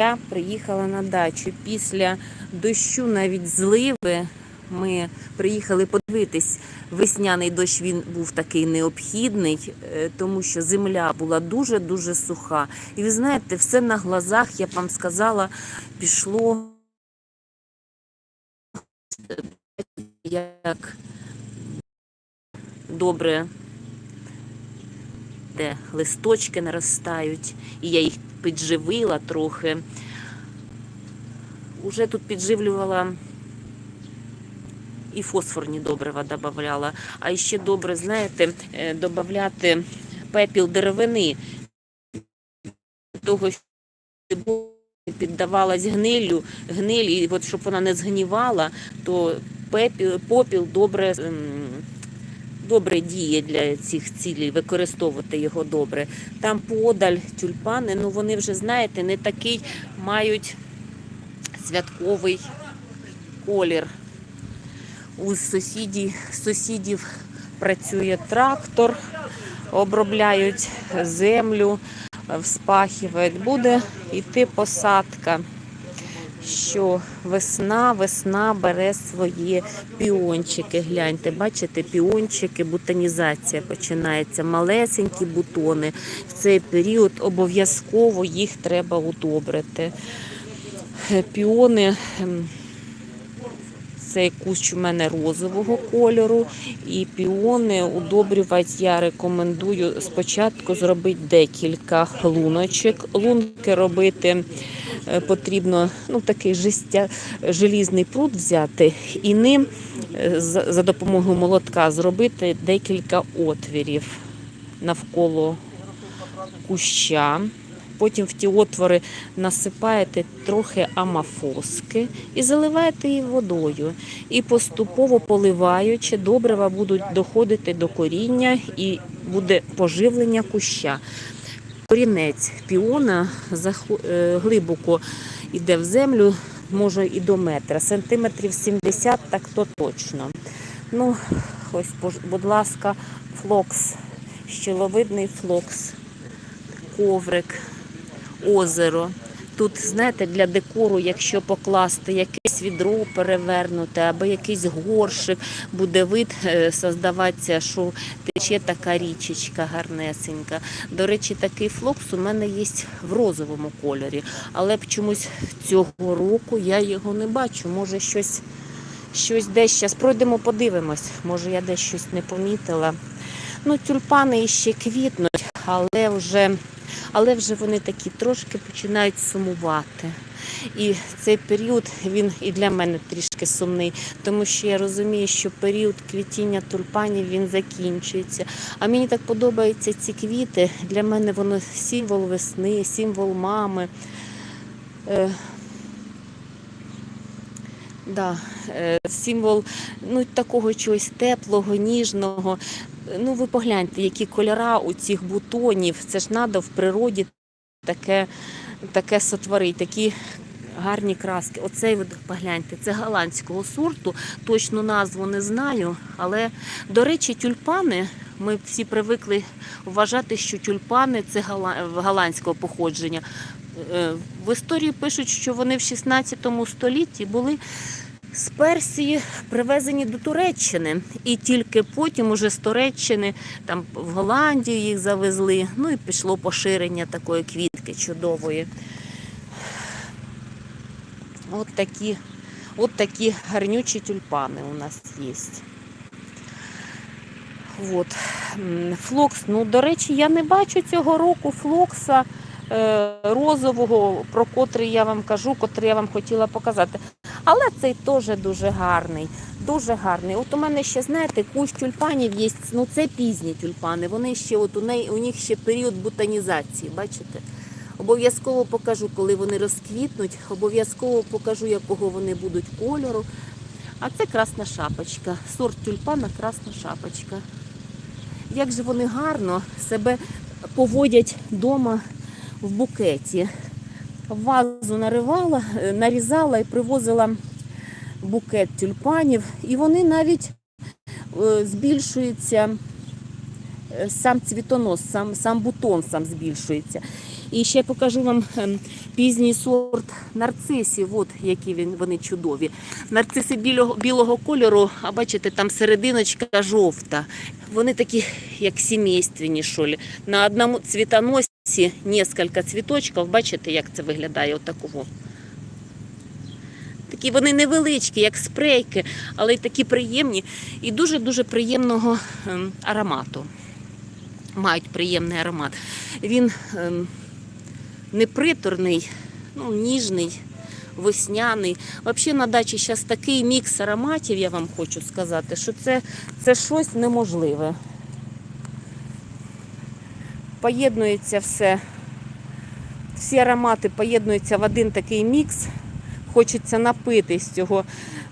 Я приїхала на дачу. Після дощу, навіть зливи, ми приїхали подивитись. Весняний дощ він був такий необхідний, е, тому що земля була дуже-дуже суха. І ви знаєте, все на глазах, я б вам сказала, пішло як добре, де листочки наростають, і я їх підживила трохи. Уже тут підживлювала і фосфорні добрива додавала. А ще добре, знаєте, е, додавати пепіл деревини, того, щоб піддавалась гнилю, гниль, і от щоб вона не згнівала, то пепіл, попіл добре. Добре діє для цих цілей, використовувати його добре. Там подаль тюльпани, ну вони вже, знаєте, не такий мають святковий колір. У сусідів, сусідів працює трактор, обробляють землю, вспахивають. Буде йти посадка. Що весна, весна бере свої піончики. Гляньте, бачите, піончики, бутонізація починається. Малесенькі бутони. В цей період обов'язково їх треба удобрити. Піони. Цей кущ у мене розового кольору, і піони удобрювати я рекомендую спочатку зробити декілька луночок. Лунки робити е, потрібно ну, такий жестя, желізний пруд взяти і ним е, за допомогою молотка зробити декілька отвірів навколо куща. Потім в ті отвори насипаєте трохи амафоски і заливаєте її водою. І поступово поливаючи, добрива будуть доходити до коріння і буде поживлення куща. Корінець піона е, глибоко йде в землю, може і до метра, сантиметрів 70, так то точно. Ну, ось, будь ласка, флокс, щеловидний флокс, коврик озеро. Тут, знаєте, для декору, якщо покласти якесь відро перевернуте або якийсь горшик, буде вид е, создаватися, що тече така річечка гарнесенька. До речі, такий флокс у мене є в розовому кольорі, але б чомусь цього року я його не бачу. Може, щось, щось десь зараз пройдемо, подивимось. Може, я десь щось не помітила. Ну, тюльпани іще квітнуть, але вже але вже вони такі трошки починають сумувати. І цей період він і для мене трішки сумний, тому що я розумію, що період квітіння тюльпанів він закінчується. А мені так подобаються ці квіти. Для мене воно символ весни, символ мами. Е, Да, е, символ ну, такого чогось теплого, ніжного. Ну, ви погляньте, які кольора у цих бутонів. Це ж треба в природі таке, таке сотворити, такі гарні краски. Оцей погляньте, це голландського сорту. Точну назву не знаю. Але, до речі, тюльпани. Ми всі привикли вважати, що тюльпани це голландського походження. Е, В історії пишуть, що вони в 16 столітті були з Персії привезені до Туреччини, і тільки потім уже з Туреччини там в Голландію їх завезли. Ну і пішло поширення такої квітки чудової. От такі, от такі гарнючі тюльпани у нас є. От. Флокс, ну, до речі, я не бачу цього року флокса е, розового, про котрий я вам кажу, котрий я вам хотіла показати. Але цей теж дуже гарний. Дуже гарний. От у мене ще, знаєте, кущ тюльпанів є. Ну це пізні тюльпани. Вони ще, от у неї у них ще період бутонізації, бачите? Обов'язково покажу, коли вони розквітнуть, обов'язково покажу, якого вони будуть кольору. А це красна шапочка. Сорт тюльпана красна шапочка. Як же вони гарно себе поводять вдома в букеті. Вазу наривала, е, нарізала і привозила букет тюльпанів, і вони навіть е, збільшуються, е, сам цвітонос, сам, сам бутон сам збільшується. І ще покажу вам пізній сорт нарцисів, от які він, вони чудові. Нарциси білого, білого кольору, а бачите, там серединочка жовта. Вони такі, як сімейственні, що ли. На одному цвітоносі несколько цвіточків. Бачите, як це виглядає отакого. Такі вони невеличкі, як спрейки, але й такі приємні і дуже-дуже приємного ем, аромату. Мають приємний аромат. Він ем, не приторний, ну, ніжний, весняний. Взагалі на дачі зараз такий мікс ароматів, я вам хочу сказати, що це, це щось неможливе. Поєднується все, всі аромати поєднуються в один такий мікс. Хочеться напитись цього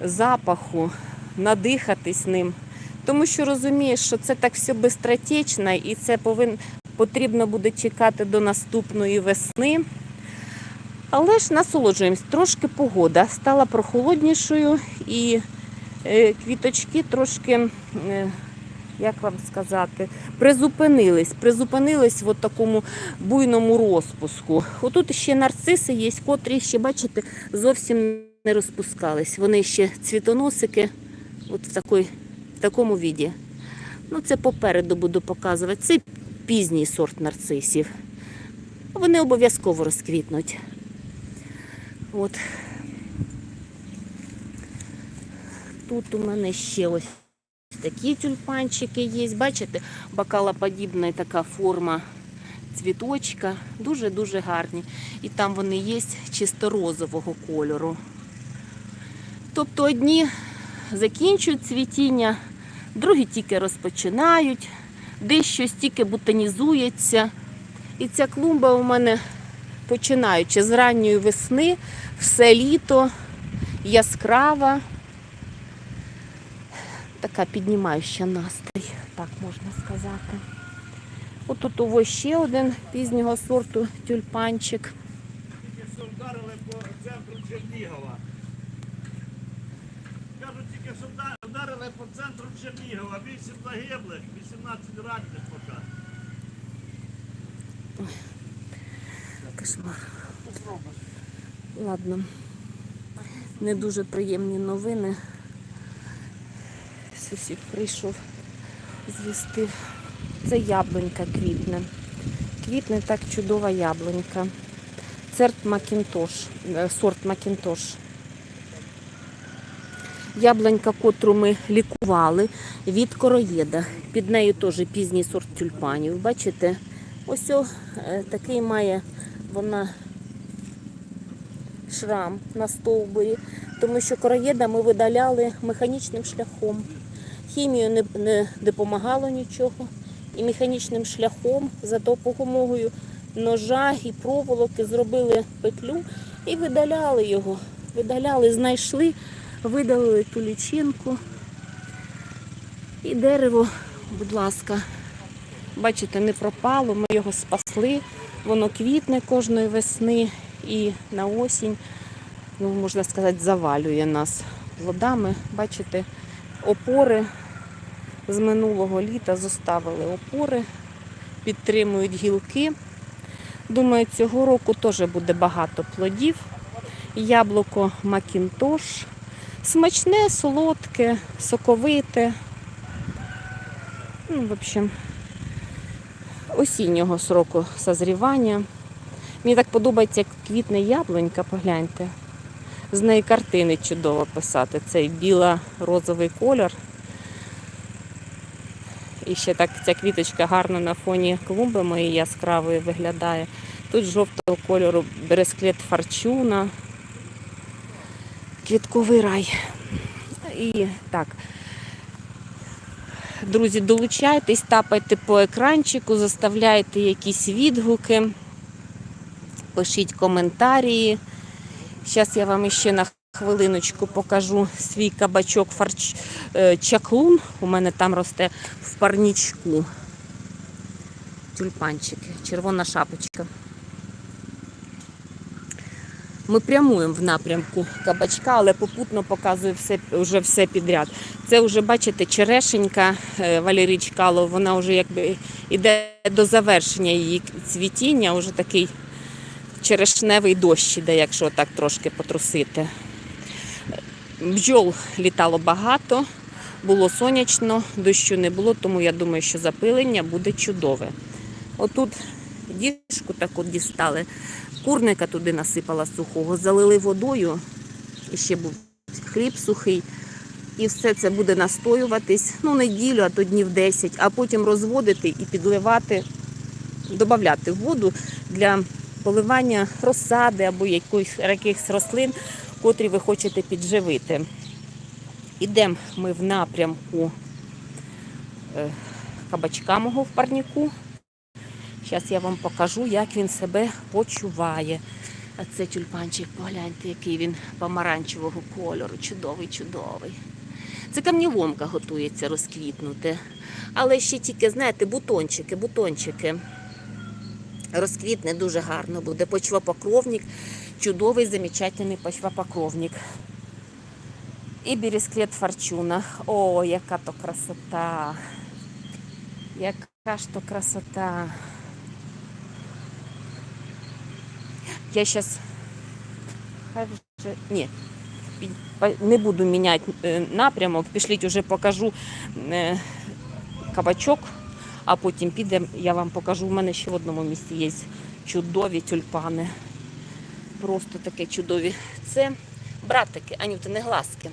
запаху, надихатись ним. Тому що розумієш, що це так все безстратечно і це повин, потрібно буде чекати до наступної весни. Але ж насолоджуємось. Трошки погода стала прохолоднішою і е, квіточки трошки, е, як вам сказати, призупинились. Призупинились в такому буйному розпуску. Отут ще нарциси є, котрі ще, бачите, зовсім не розпускались. Вони ще цвітоносики от в, такой, в такому віді. Ну, це попереду буду показувати. Це пізній сорт нарцисів. Вони обов'язково розквітнуть. От. Тут у мене ще ось такі тюльпанчики є. Бачите, бокалоподібна така форма цвіточка. Дуже-дуже гарні. І там вони є чисто розового кольору. Тобто одні закінчують цвітіння, другі тільки розпочинають, десь щось тільки бутонізується. І ця клумба у мене починаючи з ранньої весни, все літо, яскрава, така піднімаюча настрій, так можна сказати. Отут ось ще один пізнього сорту тюльпанчик. Тільки що вдарили по центру Чернігова. Кажуть, тільки що вдарили по центру Чернігова. 8 загиблих, 18 ранених поки. Кошмар. Ладно. Не дуже приємні новини. Сусід прийшов, звістив. Це яблунька квітне. Квітне так чудова яблунька. Церт Макінтош, е, сорт Макінтош. Яблунька, котру ми лікували від короєда. Під нею теж пізній сорт тюльпанів. Бачите? Ось о, е, такий має вона шрам на стовбурі, тому що короєда ми видаляли механічним шляхом. Хімію не, не допомагало нічого. І механічним шляхом за допомогою ножа і проволоки зробили петлю і видаляли його. Видаляли, знайшли, видалили ту лічинку. І дерево, будь ласка, бачите, не пропало, ми його спасли. Воно квітне кожної весни і на осінь, ну, можна сказати, завалює нас плодами. Бачите, опори з минулого літа зоставили опори, підтримують гілки. Думаю, цього року теж буде багато плодів. Яблуко Макінтош. Смачне, солодке, соковите. Ну, в общем, осіннього сроку созрівання. Мені так подобається, як квітне яблунька, погляньте. З неї картини чудово писати. Цей біло-розовий колір. І ще так ця квіточка гарно на фоні клумби моєї яскравої виглядає. Тут жовтого кольору бересклет форчуна. Квітковий рай. І так. Друзі, долучайтесь, тапайте по екранчику, заставляйте якісь відгуки, пишіть коментарі. Зараз я вам ще на хвилиночку покажу свій кабачок фарч... е, чаклун. У мене там росте в парнічку. Тюльпанчики, червона шапочка. Ми прямуємо в напрямку кабачка, але попутно показую все, вже все підряд. Це вже, бачите, черешенька е, Валерій Чкалов, вона вже якби йде до завершення її цвітіння, вже такий черешневий дощ іде, якщо так трошки потрусити. Бджол літало багато, було сонячно, дощу не було, тому я думаю, що запилення буде чудове. Отут діжку таку дістали, курника туди насипала сухого, залили водою, і ще був хліб сухий. І все це буде настоюватись ну, неділю, а то днів 10, а потім розводити і підливати, додати в воду для поливання розсади або якихось, якихось рослин, котрі ви хочете підживити. Ідемо ми в напрямку е, кабачка мого в парніку. Зараз я вам покажу, як він себе почуває. А це тюльпанчик, погляньте, який він помаранчевого кольору. Чудовий, чудовий. Це камніломка готується розквітнути. Але ще тільки, знаєте, бутончики, бутончики. Розквітне дуже гарно буде. Почвопокровник, чудовий, замечательний почвопокровник. І бересклет форчуна. О, яка то красота! Яка ж то красота! Я зараз. Хай вже. Ні, не буду міняти е, напрямок. Пішліть, уже покажу е, кабачок, а потім підемо, я вам покажу. У мене ще в одному місці є чудові тюльпани. Просто таке чудові. Це братики, Анюта, не глазки.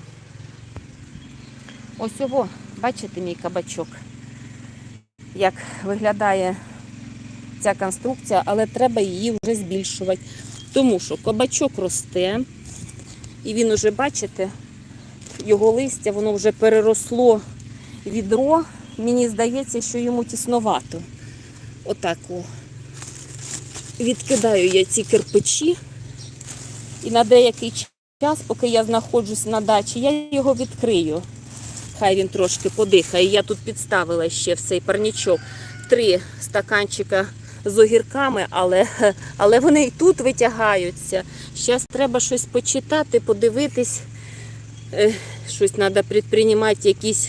Ось його, бачите мій кабачок, як виглядає ця конструкція, але треба її вже збільшувати. Тому що кабачок росте, і він уже, бачите, його листя, воно вже переросло відро. Мені здається, що йому тісновато. Отак о. відкидаю я ці кирпичі. І на деякий час, поки я знаходжусь на дачі, я його відкрию. Хай він трошки подихає. Я тут підставила ще в цей парнічок три стаканчика з огірками, але, але вони і тут витягаються. Зараз треба щось почитати, подивитись. Е, Щось треба предприймати, якісь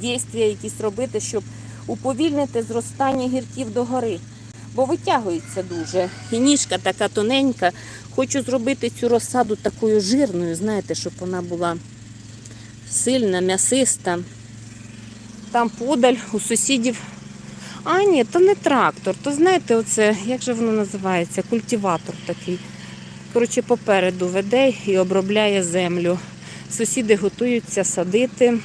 дії, якісь робити, щоб уповільнити зростання гірків догори. Бо витягується дуже. І ніжка така тоненька. Хочу зробити цю розсаду такою жирною, знаєте, щоб вона була сильна, м'ясиста. Там подаль у сусідів. А, ні, то не трактор. То знаєте, оце, як же воно називається? Культиватор такий. Коротше, попереду веде і обробляє землю. Сусіди готуються садити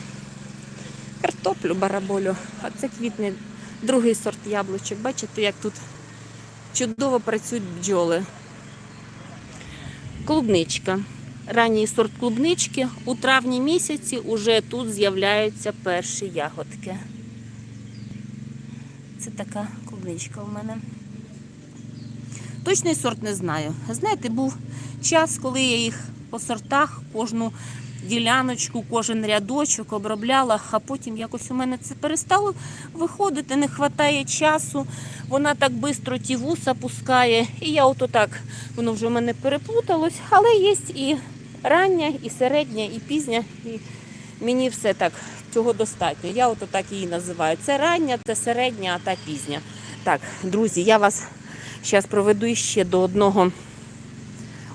картоплю бараболю. А це квітне другий сорт яблучок. Бачите, як тут чудово працюють бджоли. Клубничка. Ранній сорт клубнички. У травні місяці уже тут з'являються перші ягодки. Це така клубничка у мене. Точний сорт не знаю. Знаєте, був час, коли я їх по сортах кожну діляночку, кожен рядочок обробляла, а потім якось у мене це перестало виходити, не вистачає часу. Вона так швидко ті вуса пускає. І я ото так, воно вже в мене переплуталось, але є і рання, і середня, і пізня. І мені все так, цього достатньо. Я ото так її називаю. Це рання, це середня, а та пізня. Так, друзі, я вас зараз проведу ще до одного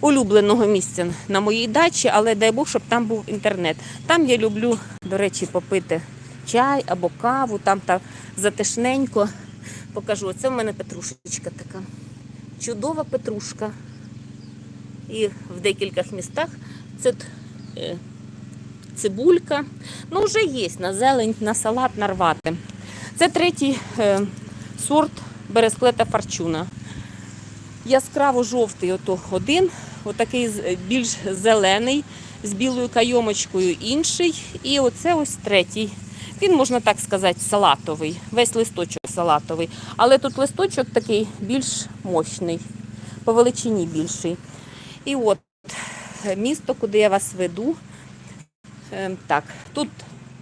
улюбленого місця на моїй дачі, але дай Бог, щоб там був інтернет. Там я люблю, до речі, попити чай або каву, там так затишненько. Покажу. Це в мене петрушечка така. Чудова петрушка. І в декількох містах це е, цибулька. Ну, вже є на зелень, на салат нарвати. Це третій е, сорт бересклета форчуна. Яскраво жовтий ото один, отакий з- більш зелений, з білою кайомочкою інший. І оце ось третій. Він, можна так сказати, салатовий, весь листочок салатовий. Але тут листочок такий більш мощний, по величині більший. І от е, місто, куди я вас веду. Е, Так, тут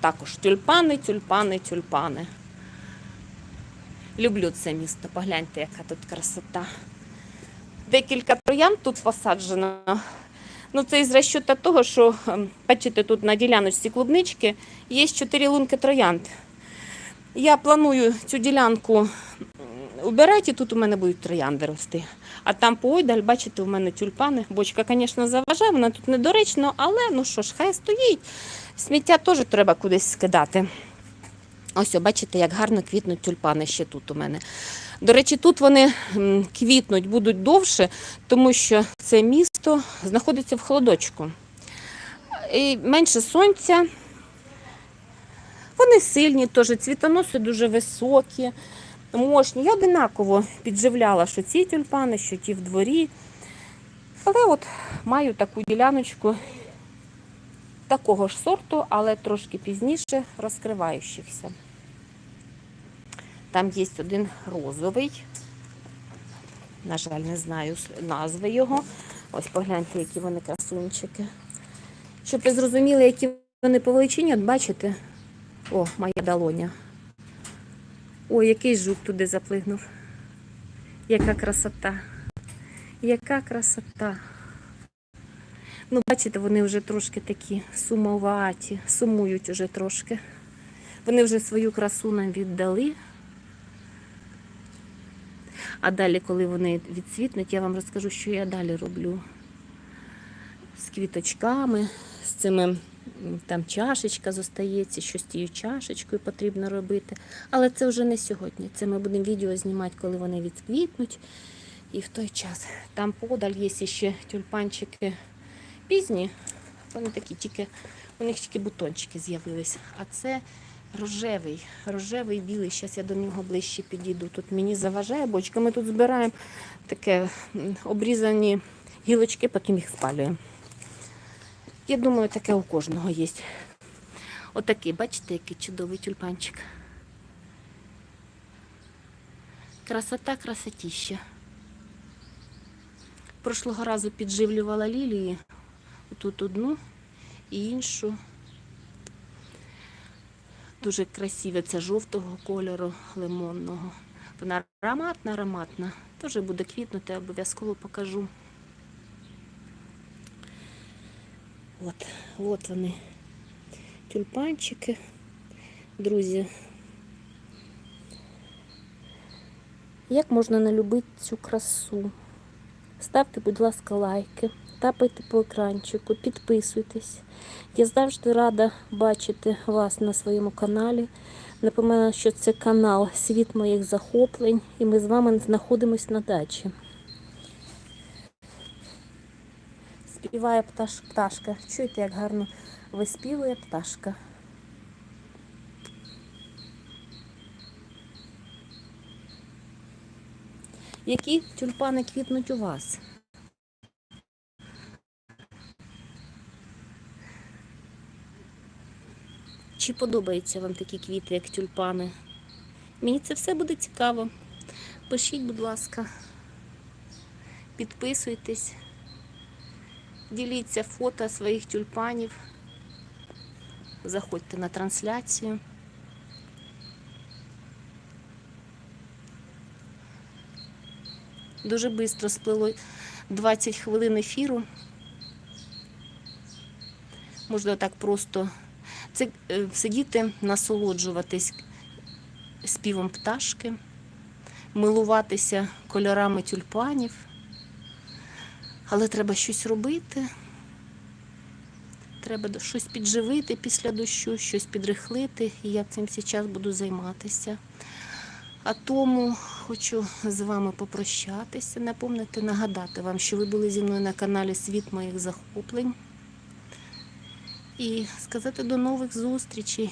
також тюльпани, тюльпани, тюльпани. Люблю це місто. Погляньте, яка тут красота. Декілька троян тут посаджено. Ну, це із розчута того, що, ем, бачите, тут на діляночці клубнички є чотири лунки троянд. Я планую цю ділянку м, убирайте, тут у мене будуть троянди рости. А там поодаль, бачите, у мене тюльпани. Бочка, звісно, заважає, вона тут недоречно, але ну що ж, хай стоїть. Сміття теж треба кудись скидати. Ось, бачите, як гарно квітнуть тюльпани ще тут у мене. До речі, тут вони квітнуть будуть довше, тому що це місто знаходиться в холодочку. І менше сонця. Вони сильні, теж цвітоноси дуже високі, мощні. Я одинаково підживляла, що ці тюльпани, що ті в дворі. Але от маю таку діляночку такого ж сорту, але трошки пізніше розкриваючихся. Там є один розовий. На жаль, не знаю назви його. Ось погляньте, які вони красунчики. Щоб ви зрозуміли, які вони по величині, от бачите, о, моя долоня. Ой, який жук туди заплигнув. Яка красота. Яка красота. Ну, бачите, вони вже трошки такі сумоваті, сумують уже трошки. Вони вже свою красу нам віддали. А далі, коли вони відцвітнуть, я вам розкажу, що я далі роблю. З квіточками, з цими там чашечка зостається, що з тією чашечкою потрібно робити. Але це вже не сьогодні. Це ми будемо відео знімати, коли вони відквітнуть. І в той час. Там подаль є ще тюльпанчики пізні. Вони такі тільки, у них тільки бутончики з'явились. А це рожевий, рожевий білий. Зараз я до нього ближче підійду. Тут мені заважає бочка. Ми тут збираємо таке обрізані гілочки, потім їх спалюємо. Я думаю, таке у кожного є. Отакий, бачите, який чудовий тюльпанчик. Красота, красотіща. Прошлого разу підживлювала лілії. Тут одну і іншу. Дуже красиве, це жовтого кольору, лимонного. Вона ароматна, ароматна. Теж буде квітнути, обов'язково покажу. От, от вони. Тюльпанчики. Друзі. Як можна не любити цю красу? Ставте, будь ласка, лайки, тапайте по екранчику, підписуйтесь. Я завжди рада бачити вас на своєму каналі. Напоминаю, що це канал Світ моїх захоплень, і ми з вами знаходимось на дачі. Співає пташ, пташка. Чуєте, як гарно виспівує пташка. Які тюльпани квітнуть у вас? Чи подобаються вам такі квіти, як тюльпани? Мені це все буде цікаво. Пишіть, будь ласка, підписуйтесь, діліться фото своїх тюльпанів, заходьте на трансляцію. Дуже швидко сплило 20 хвилин ефіру. Можна так просто це, е, сидіти, насолоджуватись співом пташки, милуватися кольорами тюльпанів. Але треба щось робити. Треба щось підживити після дощу, щось підрихлити, і я цим зараз буду займатися. А тому хочу з вами попрощатися, напомнити, нагадати вам, що ви були зі мною на каналі Світ моїх захоплень. І сказати до нових зустрічей.